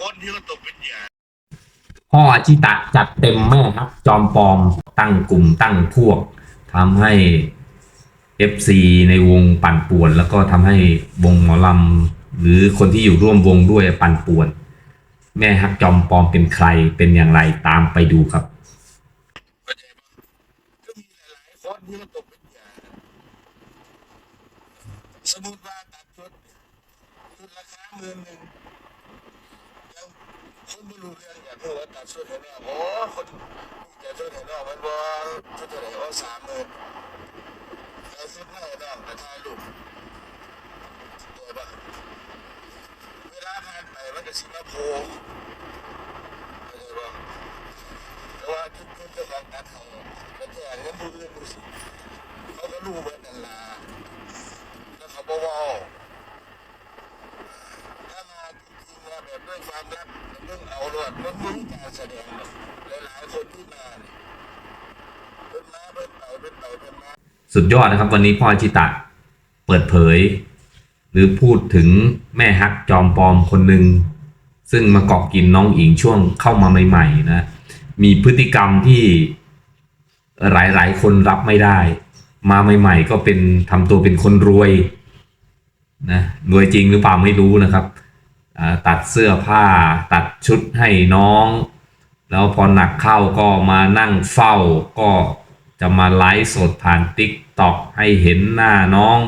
คนที่เขาตกเป็นเหยื่อพ่ออาชิตะจัดเต็มแม่ครับ จอมปลอมตั้งกลุ่มตั้งพวกทำให้ FC ในวงปั่นป่วน แล้วก็ทำให้วงหมอลำหรือคนที่อยู่ร่วมวงด้วยปั่นป่วน แม่ฮักจอมปลอมเป็นใครเป็นอย่างไรตามไปดูครับเข้าใจปะก็มีหลายๆคนที่เขาตกเป็นเหยื่อสมมติว่าตัดชุดชุดราคาหมื่นหนึ่งแล้ว คนไม่รู้เรื่องอย่ากรู้ว่าตัดชุดไหนเนี่ยโอ้คนแต่ชุดไหนเนี่ยมันว่าชุดไหนว่าสามหมื่นแล้วชุดไหนเนี่ยแต่ถ่ายรูปตัวปะเวลาผ่านไปมันจะสิมาโผล่เข้าแต่ว่าทุกคนจ้าของตัดเขาก็แจ้งเงินผู้อื่นดูสิเขาก็รู้เบิดนั่นล่ะแล้วเขาบอกว่าถ้ามาจริงๆนะแบบด้วยความรักเรื่องเอารวดมันไม่ใช่การแสดงหรอกหลายๆคนที่มาเนี่ยเพิ่นมาเพิ่นไปเพิ่นไปเพิ่นมา สุดยอดนะครับ วันนี้พ่ออาชิตะเปิดเผย หรือพูดถึงแม่ฮักจอมปลอมคนหนึ่งซึ่งมาเกาะกินน้องอิงช่วงเข้ามาใหม่ๆนะมีพฤติกรรมที่หลายๆ คนรับไม่ได้ มาใหม่ ๆ ก็เป็นทำตัวเป็นคนรวยนะรวยจริงหรือเปล่าไม่รู้นะครับ ตัดเสื้อผ้าตัดชุดให้น้อง แล้วพอหนักเข้าก็มานั่งเฝ้าก็ จะมาไลฟ์สดผ่านติ๊กต็อกให้เห็นหน้าน้อง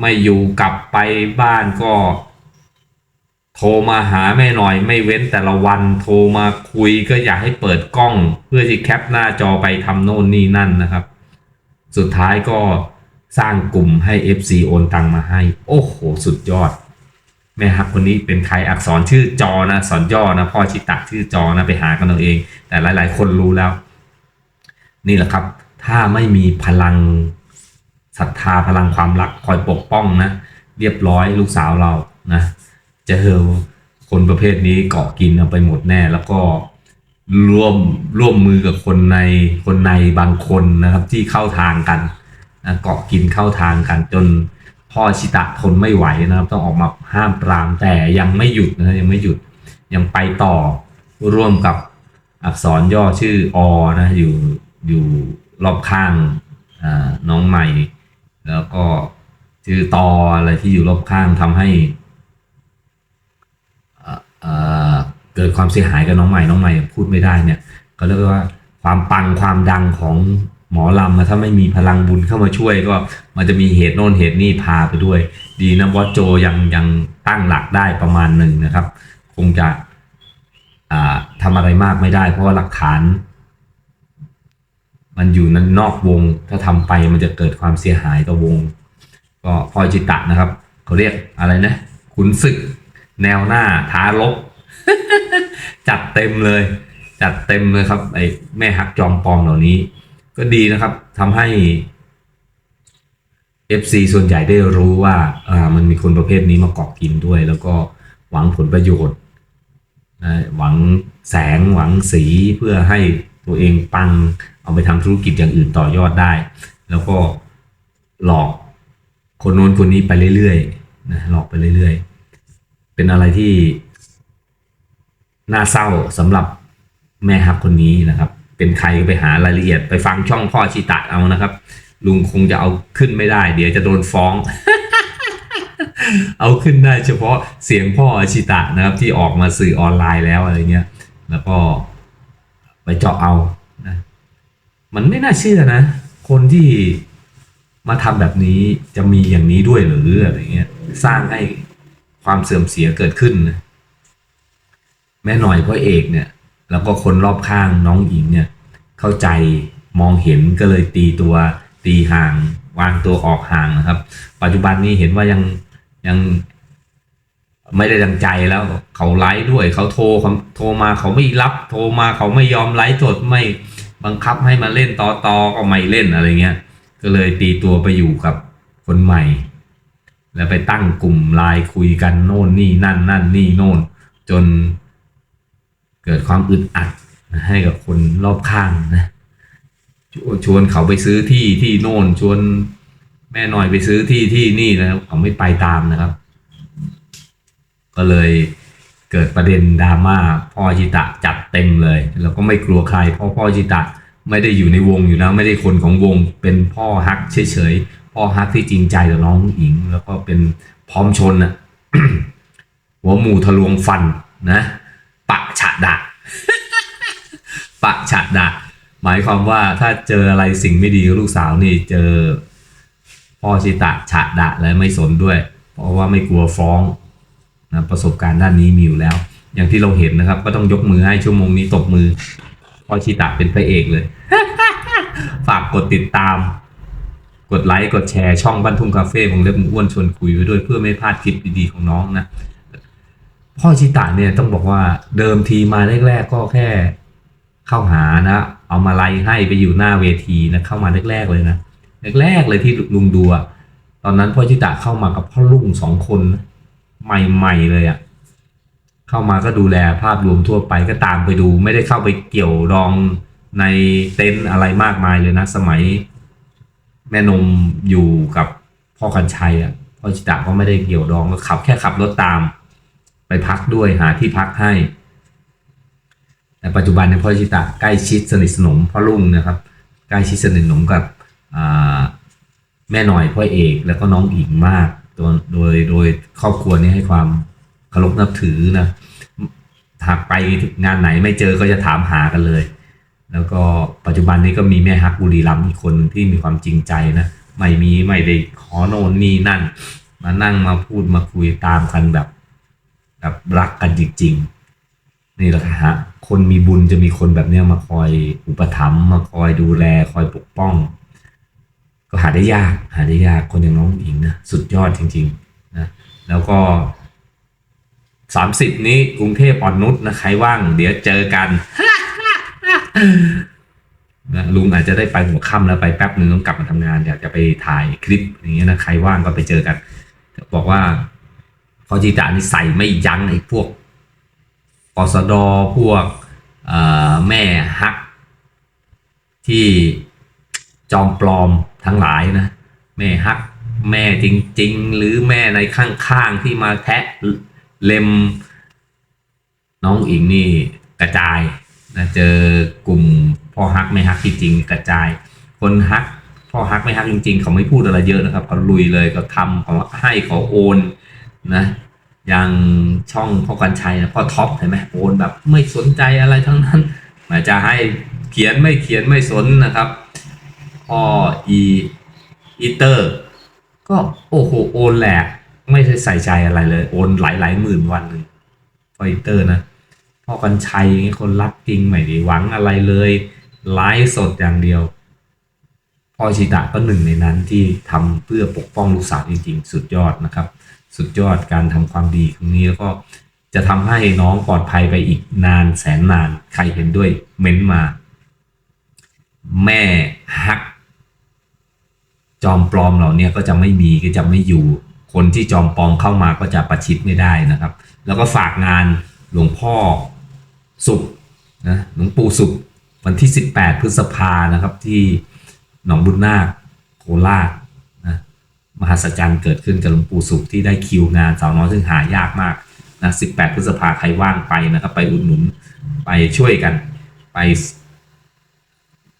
ไม่อยู่กลับไปบ้านก็ โทรมาหาแม่หน่อยไม่เว้นแต่ละวันโทรมาคุยก็อยากให้เปิดกล้อง เพื่อที่แคปหน้าจอไปทำโน่นนี่นั่นนะครับ สุดท้ายก็สร้างกลุ่มให้ FC โอนตังมาให้ โอ้โห สุดยอด แม่ฮักคนนี้เป็นใครอักษรชื่อจอนะสอนย่อนะพ่อชิตะชื่อจอนะไปหากันเอาเอง แต่หลาย ๆ คนรู้แล้ว นี่แหละครับ ถ้าไม่มีพลังศรัทธาพลังความรักคอยปกป้องนะ เรียบร้อยลูกสาวเรานะจะเจอคนประเภทนี้เกาะกินเอาไปหมดแน่ แล้วก็ร่วมร่วมมือกับคนในคนในบางคนนะครับ ที่เข้าทางกันนะเกาะกินเข้าทางกันจนพ่อชิตะทนไม่ไหวนะครับ ต้องออกมาห้ามปรามแต่ยังไม่หยุดนะยังไม่หยุดยังไปต่อร่วมกับอักษรย่อชื่ออนะอยู่ อยู่รอบข้างน้องใหม่ แล้วก็ชื่อตออะไรที่อยู่รอบข้างทำให้เกิดความเสียหายกับน้องใหม่น้องใหม่พูดไม่ได้เนี่ยก็เรียกว่าความปังความดังของหมอลำถ้าไม่มีพลังบุญเข้ามาช่วยก็มันจะมีเหตุโน่นเหตุนี่พาไปด้วย ดีนะวอสโจยังยังตั้งหลักได้ประมาณหนึ่งนะครับ คงจะทำอะไรมากไม่ได้เพราะว่าหลักฐาน มันอยู่นั้นนอกวง ถ้าทำไปมันจะเกิดความเสียหายต่อวง ก็พลอยจิตะนะครับเขาเรียกอะไรนะขุนศึก แนวหน้าท้ารบจัดเต็มเลย จัดเต็มเลยครับ ไอ้แม่ฮักจอมปลอมเหล่านี้ ก็ดีนะครับทำให้ FC ส่วนใหญ่ได้รู้ว่าอ่ามันมีคนประเภทนี้มาเกาะกินด้วย แล้วก็หวังผลประโยชน์หวังแสงหวังสีเพื่อให้ ตัวเองปังเอาไปทำธุรกิจอย่างอื่นต่อยอดได้ แล้วก็หลอกคนโน้นคนนี้ไปเรื่อยๆนะหลอกไปเรื่อยๆ เป็นอะไรที่น่าเศร้าสำหรับแม่ฮักคนนี้นะครับ เป็นใครก็ไปหารายละเอียดไปฟังช่องพ่อชิตะเอานะครับ ลุงคงจะเอาขึ้นไม่ได้ เดี๋ยวจะโดนฟ้อง เอาขึ้นได้เฉพาะเสียงพ่ออชิตะนะครับ ที่ออกมาสื่อออนไลน์แล้วอะไรเงี้ย แล้วก็ ไปเจาะเอานะมันไม่น่าเชื่อนะ คนที่มาทำแบบนี้จะมีอย่างนี้ด้วยหรืออะไรเงี้ย สร้างให้ความเสื่อมเสียเกิดขึ้นนะแม่หน่อยพ่อเอกเนี่ย แล้วก็คนรอบข้างน้องหญิงเนี่ย เข้าใจมองเห็นก็เลยตีตัวตีห่าง วางตัวออกห่างนะครับ ปัจจุบันนี้เห็นว่ายังยัง ไม่ได้ดังใจแล้ว เขาไลฟ์ด้วย เขาโทรเขาโทรมาเขาไม่รับ โทรมาเขาไม่ยอมไลฟ์สดไม่บังคับให้มาเล่นต่อตอก็ไม่เล่นอะไรเงี้ย ก็เลยตีตัวไปอยู่กับคนใหม่ แล้วไปตั้งกลุ่มไลน์คุยกันโน่นนี่นั่นนั่นนี่โน่น จนเกิดความอึดอัดให้กับคนรอบข้างนะชวชวนเขาไปซื้อที่ที่โน่นชวนแม่หน่อยไปซื้อที่ที่นี่นะครับเขาไม่ไปตามนะครับ ก็เลยเกิดประเด็นดราม่าพ่อชิตะจัดเต็มเลย แล้วก็ไม่กลัวใคร เพราะพ่อชิตะไม่ได้อยู่ในวงอยู่แล้วไม่ได้คนของวง เป็นพ่อฮักเฉยๆพ่อฮักที่จริงใจต่อน้องอิง แล้วก็เป็นพร้อมชนอะหัวหมูทะลวงฟันนะปะฉะดะปะฉะดะ หมายความว่าถ้าเจออะไรสิ่งไม่ดีลูกสาวนี่เจอพ่อชิตะฉะดะและไม่สนด้วย เพราะว่าไม่กลัวฟ้อง นะประสบการณ์ด้านนี้มีอยู่แล้ว อย่างที่เราเห็นนะครับ ก็ต้องยกมือให้ชั่วโมงนี้ตบมือพ่อชิตะเป็นพระเอกเลย ฝากกดติดตาม กดไลค์กดแชร์ช่องบ้านทุ่งคาเฟ่ของเล็บออ้วนชวนคุยไว้ด้วยเพื่อไม่พลาดคลิปดีๆของน้องนะพ่อชิตะเนี่ยต้องบอกว่าเดิมทีมาแรกๆก็แค่เข้าหานะ เอามาไล่ให้ไปอยู่หน้าเวทีนะเข้ามาแรกๆเลยนะแรกๆเลยที่ลุงดูอะตอนนั้นพ่อชิตะเข้ามากับพ่อลุงสองคนนะ ใหม่ๆเลยอะเข้ามาก็ดูแลภาพรวมทั่วไปก็ตามไปดู ไม่ได้เข้าไปเกี่ยวดองในเต็นท์อะไรมากมายเลยนะ สมัย แม่นมอยู่กับพ่อกันชัยอะพ่อชิตะก็ไม่ได้เกี่ยวดองก็ขับแค่ขับรถตาม ไปพักด้วยหาที่พักให้แต่ปัจจุบันเนี่ยพ่อชิตะใกล้ชิดสนิทสนมพ่อลุงนะครับใกล้ชิดสนิทสนมกับแม่หน่อยพ่อเอกแล้วก็น้องอิงมาก โดยโดยโดยครอบครัวนี้ให้ความเคารพนับถือนะหากไปงานไหนไม่เจอก็จะถามหากันเลย แล้วก็ปัจจุบันนี้ก็มีแม่ฮักบุรีรัมอีกคนหนึ่งที่มีความจริงใจนะไม่มีไม่ได้ขอโน่นนี่นั่น มานั่งมาพูดมาคุยตามกันแบบ แบบรักกันจริงๆนี่แหละฮะคนมีบุญจะมีคนแบบเนี้ยมาคอยอุปถัมภ์มาคอยดูแลคอยปกป้อง ก็หาได้ยาก หาได้ยากคนอย่างน้องอิงนะสุดยอดจริงๆนะแล้วก็สามสิบนี้กรุงเทพอ่อนนุชนะใครว่าง เดี๋ยวเจอกันนะลุงอาจจะได้ไปหัวค่ำแล้วไปแป๊บหนึ่งต้องกลับมาทำงานอยากจะไปถ่ายคลิปอย่างเงี้ยนะใครว่างก็ไปเจอกัน บอกว่าพอจีตานี่ใส่ไม่ยั้งไอ้พวกปสดพวกแม่ฮัก ที่จอมปลอม ทั้งหลายนะ แม่ฮักแม่จริง ๆ หรือแม่ในข้างๆที่มาแทะเล็ม น้องอิงนี่กระจายนะเจอกลุ่มพ่อฮักไม่ฮักที่จริงกระจาย คนฮักพ่อฮักไม่ฮักจริง ๆ เขาไม่พูดอะไรเยอะนะครับเขาลุยเลยเขาทำเขาให้เขาโอนนะอย่างช่องพ่อกันชัยนะพ่อท็อปเห็นไหมโอนแบบไม่สนใจอะไรทั้งนั้นแมาจะให้เขียนไม่เขียนไม่สนนะครับ ออีอีเตอร์ ก็โอ้โหโอนแหลกไม่ได้ใส่ใจอะไรเลย โอนหลายหลายหมื่นวันหนึ่งพออีเตอร์นะพ่อกันชัยย่างงี้คนรักจริงไม่ได้หวังอะไรเลยไลฟ์สดอย่างเดียวพ่อชิตะก็หนึ่งในนั้นที่ทำเพื่อปกป้องลูกสาวจริง ๆ สุดยอดนะครับ สุดยอดการทำความดีครั้งนี้แล้วก็จะทำให้น้องปลอดภัยไปอีกนานแสนนานใครเห็นด้วยเม้นต์มา แม่ฮัก จอมปลอมเหล่าเนี้ก็จะไม่มีก็จะไม่อยู่ คนที่จอมปลอมเข้ามาก็จะประชิดไม่ได้นะครับ แล้วก็ฝากงานหลวงพ่อสุขนะหลวงปู่สุขวันที่ 18 พฤษภานะครับที่หนองบุญนาคโคราชนะมหัศจรรย์เกิดขึ้นกับหลวงปู่สุขที่ได้คิวงานสาวน้อยซึ่งหายากมากนะ18 พฤษภาใครว่างไปนะครับ ไปอุดหนุนไปช่วยกัน ไป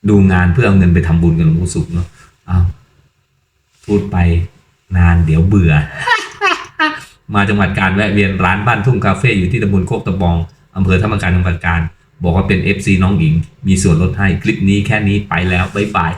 ดูงานเพื่อเอาเงินไปทำบุญกับหลวงปู่สุขเนาะอ้าว พูดไปนานเดี๋ยวเบื่อ มาจังหวัดการแวะเวียนร้านบ้านทุ่งคาเฟ่อยู่ที่ตำบลโคกตะบองอำเภอธรรมการจังหวัดการ บอกว่าเป็น FC น้องหญิง มีส่วนลดให้คลิปนี้แค่นี้ไปแล้วบ๊ายบาย